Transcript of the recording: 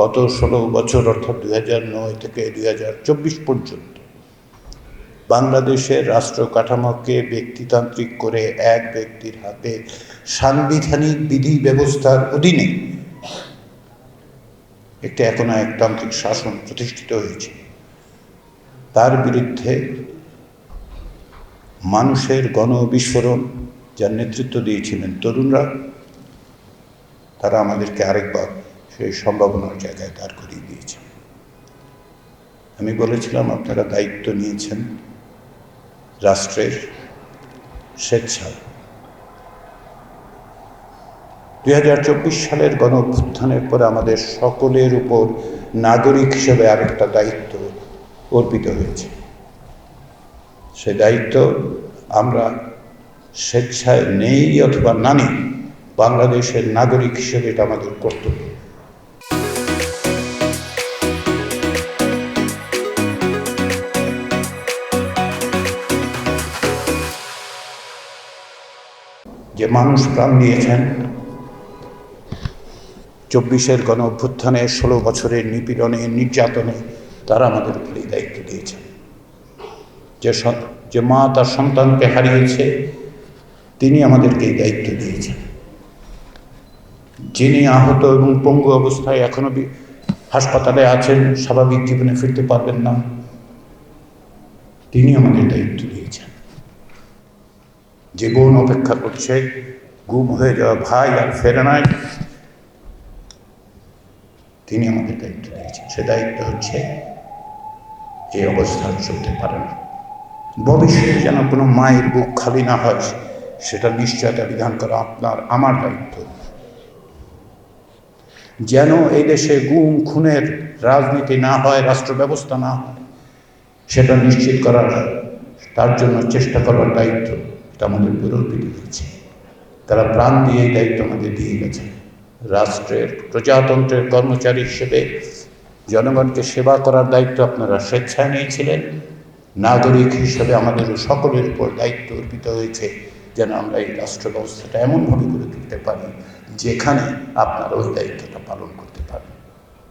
গত ষোলো বছর, অর্থাৎ দুই হাজার নয় থেকে দুই হাজার চব্বিশ পর্যন্ত, বাংলাদেশের রাষ্ট্র কাঠামোকে ব্যক্তিতান্ত্রিক করে এক ব্যক্তির হাতে সাংবিধানিক বিধি ব্যবস্থার অধীনে একটি এখন একতান্ত্রিক শাসন প্রতিষ্ঠিত হয়েছে। তার বিরুদ্ধে মানুষের গণ বিস্ফোরণ যার নেতৃত্ব দিয়েছিলেন তরুণরা, তারা আমাদেরকে আরেকবার সেই সম্ভাবনার জায়গায় দাঁড় করিয়ে দিয়েছে। আমি বলেছিলাম, আপনারা দায়িত্ব নিয়েছেন রাষ্ট্রের স্বেচ্ছায় দুই হাজার চব্বিশ সালের গণ অভ্যুত্থানের পরে আমাদের সকলের উপর নাগরিক হিসেবে আরেকটা দায়িত্ব অর্পিত হয়েছে। সে দায়িত্ব আমরা স্বেচ্ছায় নেই অথবা না নেই, বাংলাদেশের নাগরিক হিসেবে এটা আমাদের কর্তব্য। যে মানুষ প্রাণ দিয়েছেন চব্বিশের গণ অভ্যুত্থানে ষোলো বছরের নিপীড়নে, নির্যাতনে তারা আমাদের উপরে দায়িত্ব দিয়েছেন। যে যে মা তার সন্তানকে হারিয়েছে, তিনি আমাদেরকে এই দায়িত্ব দিয়েছেন। যিনি আহত এবং পঙ্গু অবস্থায় এখনও হাসপাতালে আছেন, স্বাভাবিক জীবনে ফিরতে পারবেন না, তিনি আমাদের দায়িত্ব দিয়েছেন যে বোন অপেক্ষা করছে, গুম হয়ে যাওয়া ভাই আর ফেরে নাই। তিনি আমাদের দায়িত্ব দিয়েছেন। সে দায়িত্ব হচ্ছে এই অবস্থা চলতে পারে না। ভবিষ্যতে যেন কোনো মায়ের বুক খালি না হয়, সেটা নিশ্চয়তা বিধান করা আপনার, আমার দায়িত্ব। যেন এই দেশে গুম, খুনের রাজনীতি না হয় রাষ্ট্র ব্যবস্থা না হয়, সেটা নিশ্চিত করার তার জন্য চেষ্টা করার দায়িত্ব। আমাদের অর্পিত হয়েছে তারা প্রাণ দিয়ে দায়িত্ব আমাদের দিয়ে গেছে। রাষ্ট্রের, প্রজাতন্ত্রের কর্মচারী হিসেবে জনগণকে সেবা করার দায়িত্ব আপনারা স্বেচ্ছায় নিয়েছিলেন। নাগরিক হিসেবে আমাদের সকলের উপর দায়িত্ব অর্পিত হয়েছে যেন আমরা এই রাষ্ট্র ব্যবস্থাটা এমনভাবে গড়ে তুলতে পারি যেখানে আপনারা ওই দায়িত্বটা পালন করতে পারেন